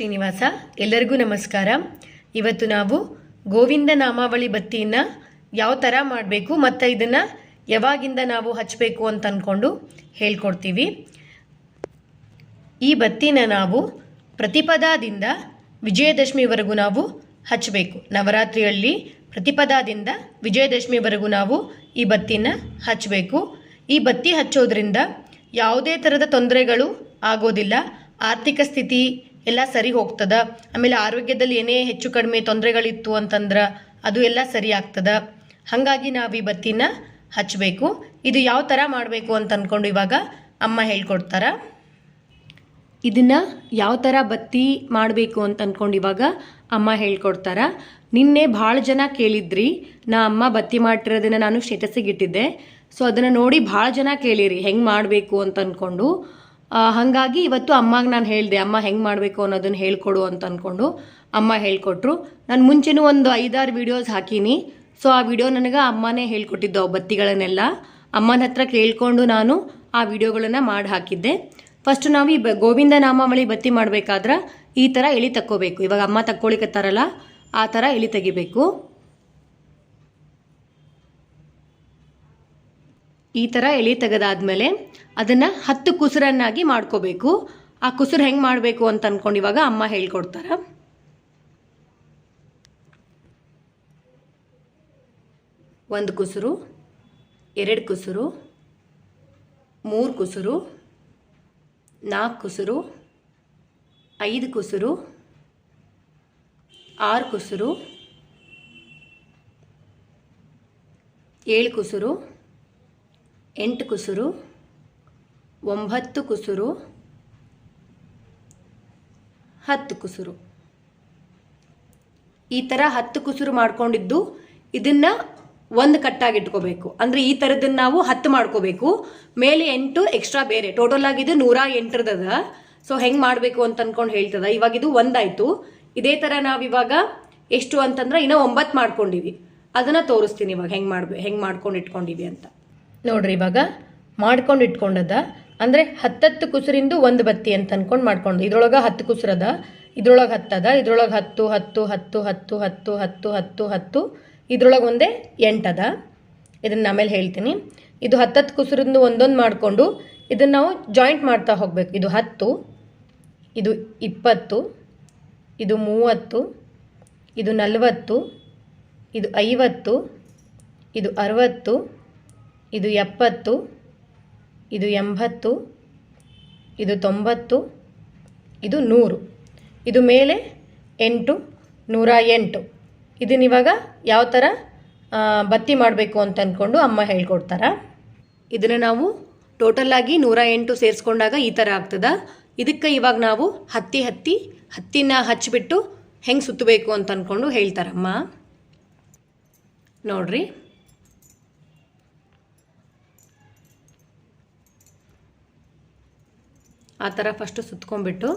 ಶ್ರೀನಿವಾಸ, ಎಲ್ಲರಿಗೂ ನಮಸ್ಕಾರ. ಇವತ್ತು ನಾವು ಗೋವಿಂದ ನಾಮಾವಳಿ ಬತ್ತಿಯನ್ನು ಯಾವ ಥರ ಮಾಡಬೇಕು, ಮತ್ತು ಇದನ್ನು ಯಾವಾಗಿಂದ ನಾವು ಹಚ್ಚಬೇಕು ಅಂತ ಅಂದ್ಕೊಂಡು ಹೇಳ್ಕೊಡ್ತೀವಿ. ಈ ಬತ್ತಿನ ನಾವು ಪ್ರತಿಪದಾದಿಂದ ವಿಜಯದಶಮಿವರೆಗೂ ನಾವು ಹಚ್ಚಬೇಕು ನವರಾತ್ರಿಯಲ್ಲಿ ಪ್ರತಿಪದಾದಿಂದ ವಿಜಯದಶಮಿವರೆಗೂ ನಾವು ಈ ಬತ್ತಿನ ಹಚ್ಚಬೇಕು ಈ ಬತ್ತಿ ಹಚ್ಚೋದ್ರಿಂದ ಯಾವುದೇ ಥರದ ತೊಂದರೆಗಳು ಆಗೋದಿಲ್ಲ. ಆರ್ಥಿಕ ಸ್ಥಿತಿ ಎಲ್ಲ ಸರಿ ಹೋಗ್ತದ? ಆಮೇಲೆ ಆರೋಗ್ಯದಲ್ಲಿ ಏನೇ ಹೆಚ್ಚು ಕಡಿಮೆ ತೊಂದರೆಗಳಿತ್ತು ಅಂತಂದ್ರೆ ಅದು ಎಲ್ಲ ಸರಿ ಆಗ್ತದ? ಹಾಗಾಗಿ ನಾವು ಈ ಬತ್ತಿನ ಹಚ್ಚಬೇಕು ಇದು ಯಾವ ಥರ ಮಾಡಬೇಕು ಅಂತ ಅಂದ್ಕೊಂಡು ಇವಾಗ ಅಮ್ಮ ಹೇಳ್ಕೊಡ್ತಾರ. ಇದನ್ನ ಯಾವ ಥರ ಬತ್ತಿ ಮಾಡಬೇಕು ಅಂತ ಅಂದ್ಕೊಂಡು ಇವಾಗ ಅಮ್ಮ ಹೇಳ್ಕೊಡ್ತಾರ. ನಿನ್ನೆ ಭಾಳ ಜನ ಕೇಳಿದ್ರಿ, ನಾ ಅಮ್ಮ ಬತ್ತಿ ಮಾಡ್ತಿರೋದನ್ನು ನಾನು ಸ್ಟೇಟಸ್ಸಿಗೆ ಇಟ್ಟಿದ್ದೆ. ಸೊ ಅದನ್ನು ನೋಡಿ ಭಾಳ ಜನ ಕೇಳಿರಿ, ಹೆಂಗೆ ಮಾಡಬೇಕು ಅಂತ ಅಂದ್ಕೊಂಡು ಹಾಗಾಗಿ ಇವತ್ತು ಅಮ್ಮಗೆ ನಾನು ಹೇಳಿದೆ, ಅಮ್ಮ ಹೆಂಗೆ ಮಾಡಬೇಕು ಅನ್ನೋದನ್ನು ಹೇಳ್ಕೊಡು ಅಂತ ಅಂದ್ಕೊಂಡು ಅಮ್ಮ ಹೇಳಿಕೊಟ್ರು. ನಾನು ಮುಂಚೆನೂ ಒಂದು ಐದಾರು ವಿಡಿಯೋಸ್ ಹಾಕೀನಿ. ಸೊ ಆ ವಿಡಿಯೋ ನನಗೆ ಅಮ್ಮನೇ ಹೇಳ್ಕೊಟ್ಟಿದ್ದು ಬತ್ತಿಗಳನ್ನೆಲ್ಲ ಅಮ್ಮನ ಹತ್ರ ಕೇಳ್ಕೊಂಡು ನಾನು ಆ ವಿಡಿಯೋಗಳನ್ನು ಮಾಡಿ ಹಾಕಿದ್ದೆ. ಫಸ್ಟ್ ನಾವು ಈ ಗೋವಿಂದ ನಾಮಾವಳಿ ಬತ್ತಿ ಮಾಡಬೇಕಾದ್ರೆ ಈ ಥರ ಎಳಿ ತಕ್ಕೋಬೇಕು. ಇವಾಗ ಅಮ್ಮ ತಕ್ಕೊಳಿಕತ್ತಾರಲ್ಲ, ಆ ಥರ ಎಳಿ ತೆಗಿಬೇಕು. ಈ ಥರ ಎಲೆ ತೆಗೆದಾದ್ಮೇಲೆ ಅದನ್ನು ಹತ್ತು ಕುಸುರನ್ನಾಗಿ ಮಾಡ್ಕೋಬೇಕು. ಆ ಕುಸುರು ಹೆಂಗೆ ಮಾಡಬೇಕು ಅಂತ ಅಂದ್ಕೊಂಡು ಇವಾಗ ಅಮ್ಮ ಹೇಳ್ಕೊಡ್ತಾರ. ಒಂದು ಕುಸುರು, ಎರಡು ಕುಸುರು, ಮೂರು ಕುಸುರು ನಾಲ್ಕು ಕುಸುರು, ಐದು ಕುಸುರು, ಆರು ಕುಸುರು, ಏಳು ಕುಸುರು ಎಂಟು ಕುಸುರು, ಒಂಬತ್ತು ಕುಸುರು, ಹತ್ತು ಕುಸುರು. ಈ ಥರ ಹತ್ತು ಕುಸುರು ಮಾಡ್ಕೊಂಡಿದ್ದು ಇದನ್ನ ಒಂದು ಕಟ್ಟಾಗಿ ಇಟ್ಕೋಬೇಕು. ಅಂದ್ರೆ ಈ ಥರದನ್ನ ನಾವು ಹತ್ತು ಮಾಡ್ಕೋಬೇಕು. ಮೇಲೆ ಎಂಟು ಎಕ್ಸ್ಟ್ರಾ ಬೇರೆ. ಟೋಟಲ್ ಆಗಿದ್ದು ನೂರ ಎಂಟರದದ. ಸೊ ಹೆಂಗ್ ಮಾಡಬೇಕು ಅಂತ ಅನ್ಕೊಂಡು ಹೇಳ್ತದ. ಇವಾಗ ಇದು ಒಂದಾಯ್ತು. ಇದೇ ಥರ ನಾವು ಇವಾಗ ಎಷ್ಟು ಅಂತಂದ್ರೆ ಇನ್ನೂ ಒಂಬತ್ತು ಮಾಡ್ಕೊಂಡಿವಿ. ಅದನ್ನ ತೋರಿಸ್ತೀನಿ ಇವಾಗ ಹೆಂಗ್ ಮಾಡ್ಬೇ, ಹೆಂಗ್ ಮಾಡ್ಕೊಂಡು ಇಟ್ಕೊಂಡಿವಿ ಅಂತ. ನೋಡ್ರಿ ಇವಾಗ ಮಾಡ್ಕೊಂಡು ಇಟ್ಕೊಂಡದ. ಅಂದರೆ ಹತ್ತತ್ತು ಕುಸುರಿಂದು ಒಂದು ಬತ್ತಿ ಅಂತ ಅನ್ಕೊಂಡು ಮಾಡ್ಕೊಂಡು. ಇದ್ರೊಳಗೆ ಹತ್ತು ಕುಸುರದ ಇದ್ರೊಳಗೆ ಹತ್ತದ ಇದ್ರೊಳಗೆ ಹತ್ತು ಹತ್ತು ಹತ್ತು ಹತ್ತು ಹತ್ತು ಹತ್ತು ಹತ್ತು ಹತ್ತು. ಇದ್ರೊಳಗೆ ಒಂದೇ ಎಂಟದ ಇದನ್ನ ಆಮೇಲೆ ಹೇಳ್ತೀನಿ. ಇದು ಹತ್ತತ್ತು ಕುಸುರಿಂದು ಒಂದೊಂದು ಮಾಡಿಕೊಂಡು ಇದನ್ನು ನಾವು ಜಾಯಿಂಟ್ ಮಾಡ್ತಾ ಹೋಗ್ಬೇಕು. ಇದು ಹತ್ತು, ಇದು ಇಪ್ಪತ್ತು, ಇದು ಮೂವತ್ತು, ಇದು ನಲವತ್ತು, ಇದು ಐವತ್ತು, ಇದು ಅರವತ್ತು ಇದು ಎಪ್ಪತ್ತು, ಇದು ಎಂಬತ್ತು, ಇದು ತೊಂಬತ್ತು, ಇದು ನೂರು. ಇದು ಮೇಲೆ ಎಂಟು, ನೂರ ಎಂಟು. ಇದನ್ನಿವಾಗ ಯಾವ ಥರ ಬತ್ತಿ ಮಾಡಬೇಕು ಅಂತ ಅಂದ್ಕೊಂಡು ಅಮ್ಮ ಹೇಳ್ಕೊಡ್ತಾರೆ. ಇದನ್ನು ನಾವು ಟೋಟಲ್ ಆಗಿ ನೂರ ಎಂಟು ಸೇರಿಸ್ಕೊಂಡಾಗ ಈ ಥರ ಆಗ್ತದ. ಇದಕ್ಕೆ ಇವಾಗ ನಾವು ಹತ್ತಿ ಹತ್ತಿ, ಹತ್ತಿನ ಹಚ್ಚಿಬಿಟ್ಟು ಹೆಂಗೆ ಸುತ್ತಬೇಕು ಅಂತ ಅಂದ್ಕೊಂಡು ಹೇಳ್ತಾರಮ್ಮ. ನೋಡ್ರಿ. ಆ ಥರ ಫಸ್ಟು ಸುತ್ಕೊಂಡ್ಬಿಟ್ಟು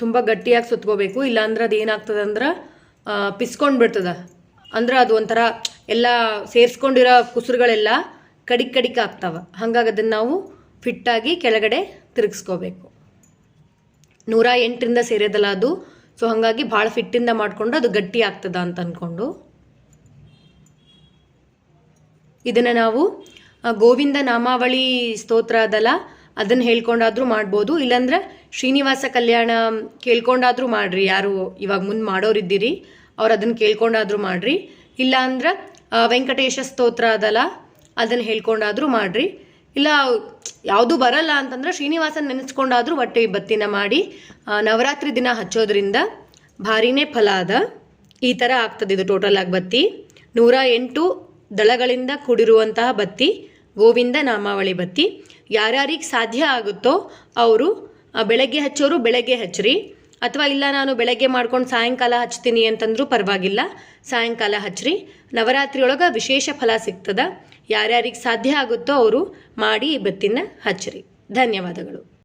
ತುಂಬ ಗಟ್ಟಿಯಾಗಿ ಸುತ್ಕೋಬೇಕು. ಇಲ್ಲಾಂದ್ರೆ ಅದು ಏನಾಗ್ತದೆ ಅಂದ್ರೆ ಪಿಸ್ಕೊಂಡು ಬಿಡ್ತದೆ ಅಂದ್ರೆ ಅದು ಒಂಥರ ಎಲ್ಲ ಸೇರಿಸ್ಕೊಂಡಿರೋ ಕುಸುರುಗಳೆಲ್ಲ ಕಡಿಕ್ ಕಡಿಕ್ ಆಗ್ತಾವೆ. ಹಾಗಾಗಿ ಅದನ್ನು ನಾವು ಫಿಟ್ಟಾಗಿ ಕೆಳಗಡೆ ತಿರುಗಿಸ್ಕೋಬೇಕು. ನೂರ ಎಂಟರಿಂದ ಸೇರ್ಯದಲ್ಲ ಅದು ಸೊ ಹಾಗಾಗಿ ಭಾಳ ಫಿಟ್ಟಿಂದ ಮಾಡಿಕೊಂಡು ಅದು ಗಟ್ಟಿ ಆಗ್ತದ ಅಂತ ಅಂದ್ಕೊಂಡು ಇದನ್ನು ನಾವು ಗೋವಿಂದ ನಾಮಾವಳಿ ಸ್ತೋತ್ರ ಅದಲ್ಲ, ಅದನ್ನು ಹೇಳ್ಕೊಂಡಾದರೂ ಮಾಡ್ಬೋದು. ಇಲ್ಲಾಂದ್ರೆ ಶ್ರೀನಿವಾಸ ಕಲ್ಯಾಣ ಕೇಳ್ಕೊಂಡಾದ್ರೂ ಮಾಡ್ರಿ. ಯಾರು ಇವಾಗ ಮುಂದೆ ಮಾಡೋರಿದ್ದೀರಿ, ಅವ್ರು ಅದನ್ನು ಕೇಳ್ಕೊಂಡಾದ್ರೂ ಮಾಡ್ರಿ. ಇಲ್ಲಾಂದ್ರೆ ವೆಂಕಟೇಶ ಸ್ತೋತ್ರ ಅದಲ್ಲ, ಅದನ್ನು ಹೇಳ್ಕೊಂಡಾದ್ರೂ ಮಾಡ್ರಿ. ಇಲ್ಲ, ಯಾವುದು ಬರಲ್ಲ ಅಂತಂದ್ರೆ ಶ್ರೀನಿವಾಸನ್ ನೆನೆಸ್ಕೊಂಡಾದರೂ ಹೊಟ್ಟೆ ಬತ್ತಿನ ಮಾಡಿ ನವರಾತ್ರಿ ದಿನ ಹಚ್ಚೋದ್ರಿಂದ ಭಾರಿನೇ ಫಲ ಅದ. ಈ ಥರ ಆಗ್ತದೆ ಇದು ಟೋಟಲ್ ಆಗಿ ಬತ್ತಿ. ನೂರ ಎಂಟು ದಳಗಳಿಂದ ಕೂಡಿರುವಂತಹ ಬತ್ತಿ, ಗೋವಿಂದ ನಾಮಾವಳಿ ಬತ್ತಿ. ಯಾರ್ಯಾರಿಗೆ ಸಾಧ್ಯ ಆಗುತ್ತೋ ಅವರು ಬೆಳಗ್ಗೆ ಹಚ್ಚೋರು ಬೆಳಗ್ಗೆ ಹಚ್ಚ್ರಿ ಅಥವಾ ಇಲ್ಲ, ನಾನು ಬೆಳಗ್ಗೆ ಮಾಡ್ಕೊಂಡು ಸಾಯಂಕಾಲ ಹಚ್ತೀನಿ ಅಂತಂದ್ರೂ ಪರವಾಗಿಲ್ಲ. ಸಾಯಂಕಾಲ ಹಚ್ಚ್ರಿ ನವರಾತ್ರಿಯೊಳಗೆ ವಿಶೇಷ ಫಲ ಸಿಗ್ತದ. ಯಾರ್ಯಾರಿಗೆ ಸಾಧ್ಯ ಆಗುತ್ತೋ ಅವರು ಮಾಡಿ ಈ ಬತ್ತಿನ ಹಚ್ಚಿರಿ. ಧನ್ಯವಾದಗಳು.